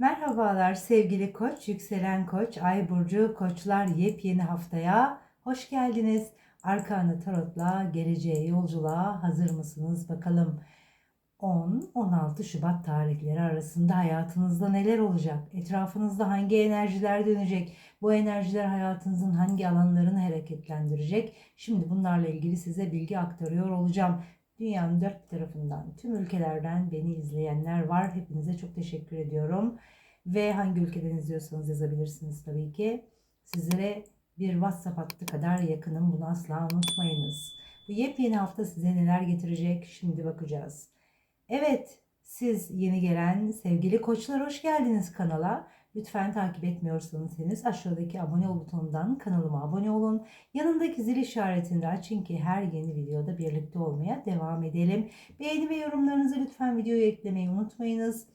Merhabalar sevgili koç, yükselen koç, ay burcu koçlar yepyeni haftaya hoş geldiniz. Arkanı tarotla geleceğe yolculuğa hazır mısınız bakalım. 10-16 Şubat tarihleri arasında hayatınızda neler olacak? Etrafınızda hangi enerjiler dönecek? Bu enerjiler hayatınızın hangi alanlarını hareketlendirecek? Şimdi bunlarla ilgili size bilgi aktarıyor olacağım. Dünyanın dört tarafından, tüm ülkelerden beni izleyenler var. Hepinize çok teşekkür ediyorum. Ve hangi ülkeden izliyorsanız yazabilirsiniz tabii ki. Sizlere bir WhatsApp hattı kadar yakınım. Bunu asla unutmayınız. Bu yepyeni hafta size neler getirecek? Şimdi bakacağız. Evet, siz yeni gelen sevgili koçlar hoş geldiniz kanala. Lütfen takip etmiyorsanız henüz aşağıdaki abone ol butonundan kanalıma abone olun. Yanındaki zil işaretini de açın ki her yeni videoda birlikte olmaya devam edelim. Beğeni ve yorumlarınızı lütfen videoya eklemeyi unutmayınız.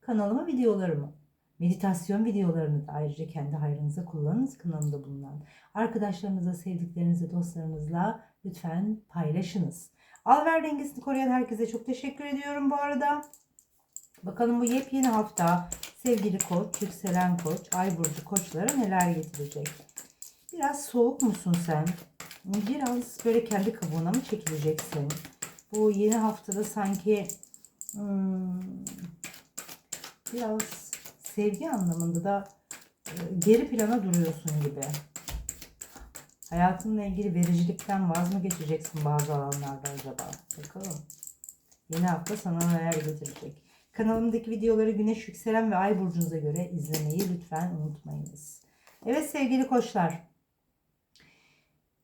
Kanalıma videolarımı, meditasyon videolarını da ayrıca kendi hayrınıza kullanınız kanalımda bulunan. Arkadaşlarınızla, sevdiklerinizle, dostlarınızla lütfen paylaşınız. Alver dengesini koruyan herkese çok teşekkür ediyorum bu arada. Bakalım bu yepyeni hafta sevgili koç, yükselen koç, ay burcu koçlara neler getirecek? Biraz soğuk musun sen? Biraz böyle kendi kabuğuna mı çekileceksin? Bu yeni haftada sanki hmm, biraz sevgi anlamında da e, geri plana duruyorsun gibi. Hayatınla ilgili vericilikten vaz mı geçeceksin bazı alanlarda acaba? Bakalım. Yeni hafta sana neler getirecek? Kanalımdaki videoları güneş yükselen ve ay burcunuza göre izlemeyi lütfen unutmayınız. Evet sevgili koçlar.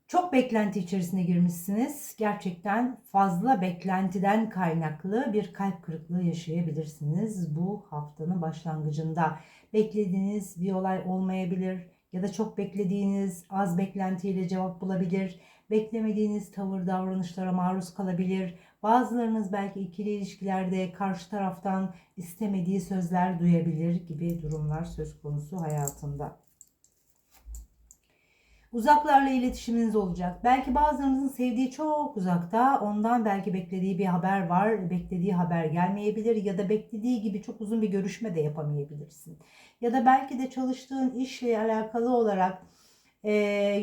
Çok beklenti içerisine girmişsiniz. Gerçekten fazla beklentiden kaynaklı bir kalp kırıklığı yaşayabilirsiniz bu haftanın başlangıcında. Beklediğiniz bir olay olmayabilir ya da çok beklediğiniz az beklentiyle cevap bulabilir. Beklemediğiniz tavır davranışlara maruz kalabilir. Bazılarınız belki ikili ilişkilerde karşı taraftan istemediği sözler duyabilir gibi durumlar söz konusu hayatında. Uzaklarla iletişiminiz olacak. Belki bazılarınızın sevdiği çok uzakta. Ondan belki beklediği bir haber var. Beklediği haber gelmeyebilir ya da beklediği gibi çok uzun bir görüşme de yapamayabilirsin. Ya da belki de çalıştığın işle alakalı olarak e,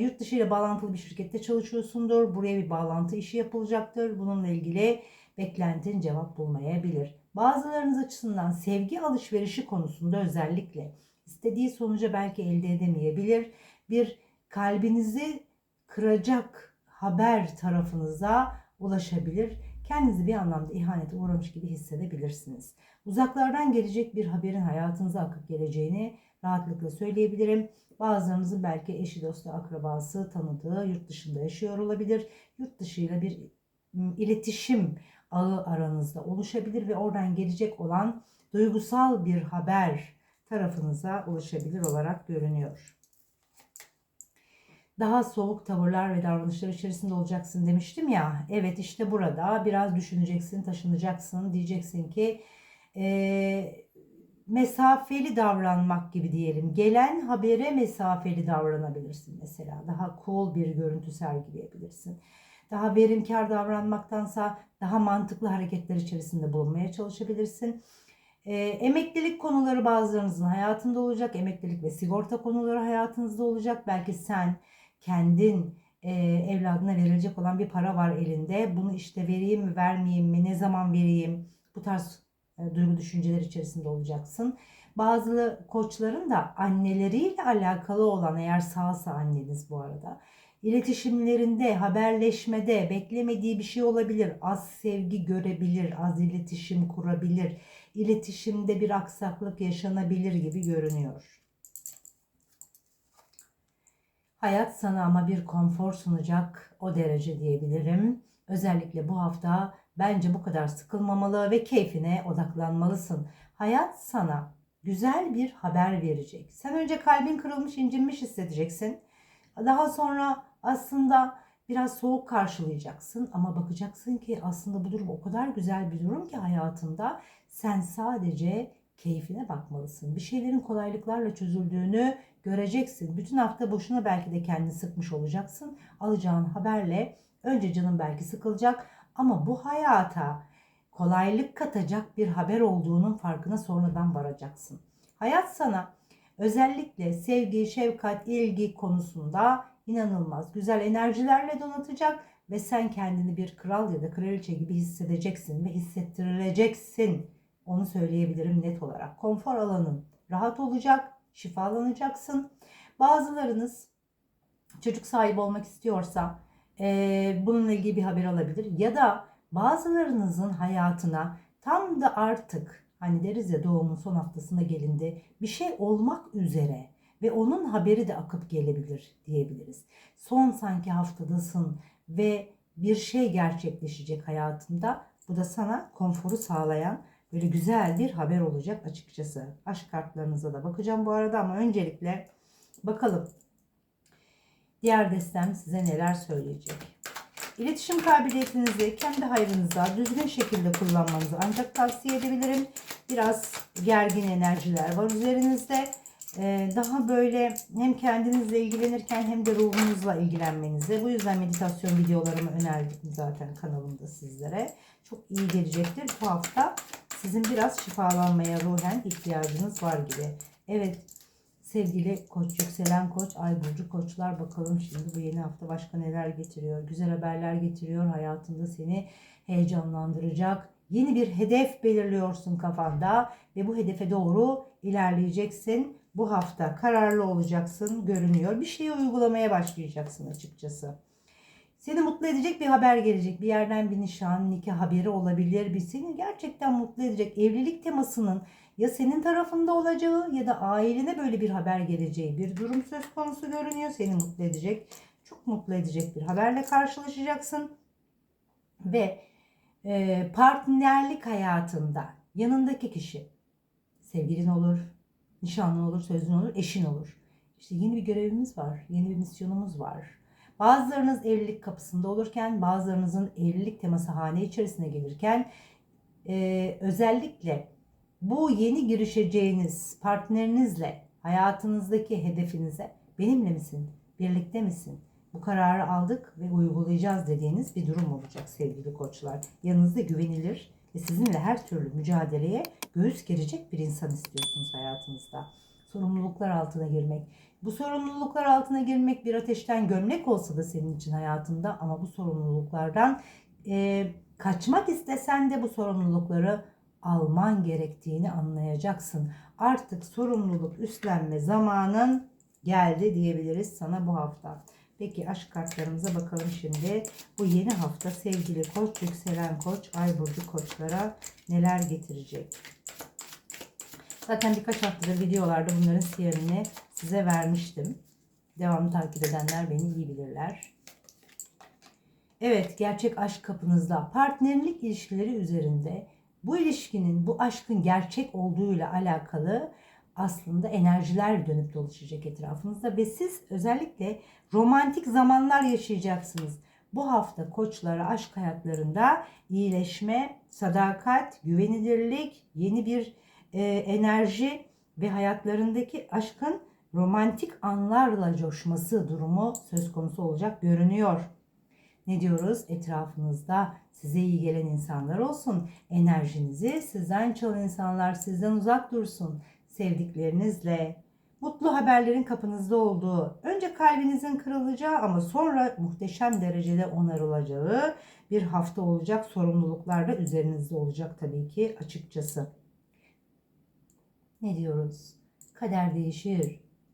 yurt dışı ile bağlantılı bir şirkette çalışıyorsundur. Buraya bir bağlantı işi yapılacaktır. Bununla ilgili beklentin cevap bulmayabilir. Bazılarınız açısından sevgi alışverişi konusunda özellikle istediği sonuca belki elde edemeyebilir. Bir kalbinizi kıracak haber tarafınıza ulaşabilir. Kendinizi bir anlamda ihanete uğramış gibi hissedebilirsiniz. Uzaklardan gelecek bir haberin hayatınıza akıp geleceğini rahatlıkla söyleyebilirim. Bazılarınızın belki eşi, dostu, akrabası, tanıdığı yurt dışında yaşıyor olabilir. Yurt dışıyla bir iletişim ağı aranızda oluşabilir ve oradan gelecek olan duygusal bir haber tarafınıza ulaşabilir olarak görünüyor daha soğuk tavırlar ve davranışlar içerisinde olacaksın demiştim ya. Evet işte burada biraz düşüneceksin, taşınacaksın. Diyeceksin ki e, mesafeli davranmak gibi diyelim. Gelen habere mesafeli davranabilirsin mesela. Daha cool bir görüntü sergileyebilirsin. Daha verimkar davranmaktansa daha mantıklı hareketler içerisinde bulunmaya çalışabilirsin. E, emeklilik konuları bazılarınızın hayatında olacak. Emeklilik ve sigorta konuları hayatınızda olacak. Belki sen kendin e, evladına verilecek olan bir para var elinde. Bunu işte vereyim mi vermeyeyim mi ne zaman vereyim bu tarz e, duygu düşünceler içerisinde olacaksın. Bazı koçların da anneleriyle alakalı olan eğer sağsa anneniz bu arada iletişimlerinde, haberleşmede beklemediği bir şey olabilir. Az sevgi görebilir, az iletişim kurabilir. İletişimde bir aksaklık yaşanabilir gibi görünüyor. Hayat sana ama bir konfor sunacak o derece diyebilirim. Özellikle bu hafta bence bu kadar sıkılmamalı ve keyfine odaklanmalısın. Hayat sana güzel bir haber verecek. Sen önce kalbin kırılmış, incinmiş hissedeceksin. Daha sonra aslında biraz soğuk karşılayacaksın ama bakacaksın ki aslında bu durum o kadar güzel bir durum ki hayatında sen sadece keyfine bakmalısın. Bir şeylerin kolaylıklarla çözüldüğünü göreceksin. Bütün hafta boşuna belki de kendini sıkmış olacaksın. Alacağın haberle önce canın belki sıkılacak ama bu hayata kolaylık katacak bir haber olduğunun farkına sonradan varacaksın. Hayat sana özellikle sevgi, şefkat, ilgi konusunda inanılmaz güzel enerjilerle donatacak ve sen kendini bir kral ya da kraliçe gibi hissedeceksin ve hissettirileceksin. Onu söyleyebilirim net olarak. Konfor alanın rahat olacak, şifalanacaksın. Bazılarınız çocuk sahibi olmak istiyorsa e, bununla ilgili bir haber alabilir. Ya da bazılarınızın hayatına tam da artık hani deriz ya doğumun son haftasına gelindi bir şey olmak üzere ve onun haberi de akıp gelebilir diyebiliriz. Son sanki haftadasın ve bir şey gerçekleşecek hayatında. Bu da sana konforu sağlayan böyle güzel bir haber olacak açıkçası. Aşk kartlarınıza da bakacağım bu arada ama öncelikle bakalım diğer destem size neler söyleyecek. İletişim kabiliyetinizi kendi hayrınıza düzgün şekilde kullanmanızı ancak tavsiye edebilirim. Biraz gergin enerjiler var üzerinizde. Ee, daha böyle hem kendinizle ilgilenirken hem de ruhunuzla ilgilenmenizi. Bu yüzden meditasyon videolarımı önerdim zaten kanalımda sizlere. Çok iyi gelecektir. Bu hafta sizin biraz şifalanmaya ruhen ihtiyacınız var gibi. Evet sevgili koç, yükselen koç, ay burcu koçlar bakalım şimdi bu yeni hafta başka neler getiriyor. Güzel haberler getiriyor. Hayatında seni heyecanlandıracak. Yeni bir hedef belirliyorsun kafanda ve bu hedefe doğru ilerleyeceksin. Bu hafta kararlı olacaksın görünüyor. Bir şeyi uygulamaya başlayacaksın açıkçası. Seni mutlu edecek bir haber gelecek. Bir yerden bir nişan, nikah haberi olabilir. Bir seni gerçekten mutlu edecek evlilik temasının ya senin tarafında olacağı ya da ailene böyle bir haber geleceği bir durum söz konusu görünüyor. Seni mutlu edecek, çok mutlu edecek bir haberle karşılaşacaksın. Ve e, partnerlik hayatında yanındaki kişi sevgilin olur, nişanlın olur, sözlün olur, eşin olur. İşte yeni bir görevimiz var, yeni bir misyonumuz var. Bazılarınız evlilik kapısında olurken, bazılarınızın evlilik teması hane içerisine gelirken e, özellikle bu yeni girişeceğiniz partnerinizle hayatınızdaki hedefinize benimle misin, birlikte misin? Bu kararı aldık ve uygulayacağız dediğiniz bir durum olacak sevgili koçlar. Yanınızda güvenilir ve sizinle her türlü mücadeleye göğüs gerecek bir insan istiyorsunuz hayatınızda. Sorumluluklar altına girmek. Bu sorumluluklar altına girmek bir ateşten gömlek olsa da senin için hayatında ama bu sorumluluklardan e, kaçmak istesen de bu sorumlulukları alman gerektiğini anlayacaksın. Artık sorumluluk üstlenme zamanın geldi diyebiliriz sana bu hafta. Peki aşk kartlarımıza bakalım şimdi. Bu yeni hafta sevgili koç, yükselen koç, ay burcu koçlara neler getirecek? Zaten birkaç haftadır videolarda bunların siyerini size vermiştim. Devamlı takip edenler beni iyi bilirler. Evet, gerçek aşk kapınızda. Partnerlik ilişkileri üzerinde bu ilişkinin, bu aşkın gerçek olduğuyla alakalı aslında enerjiler dönüp dolaşacak etrafınızda ve siz özellikle romantik zamanlar yaşayacaksınız. Bu hafta koçlara aşk hayatlarında iyileşme, sadakat, güvenilirlik, yeni bir e, enerji ve hayatlarındaki aşkın romantik anlarla coşması durumu söz konusu olacak görünüyor. Ne diyoruz? Etrafınızda size iyi gelen insanlar olsun. Enerjinizi sizden çalan insanlar sizden uzak dursun. Sevdiklerinizle, mutlu haberlerin kapınızda olduğu, önce kalbinizin kırılacağı ama sonra muhteşem derecede onarılacağı bir hafta olacak. Sorumluluklar da üzerinizde olacak tabii ki açıkçası. Ne diyoruz? Kader değişir.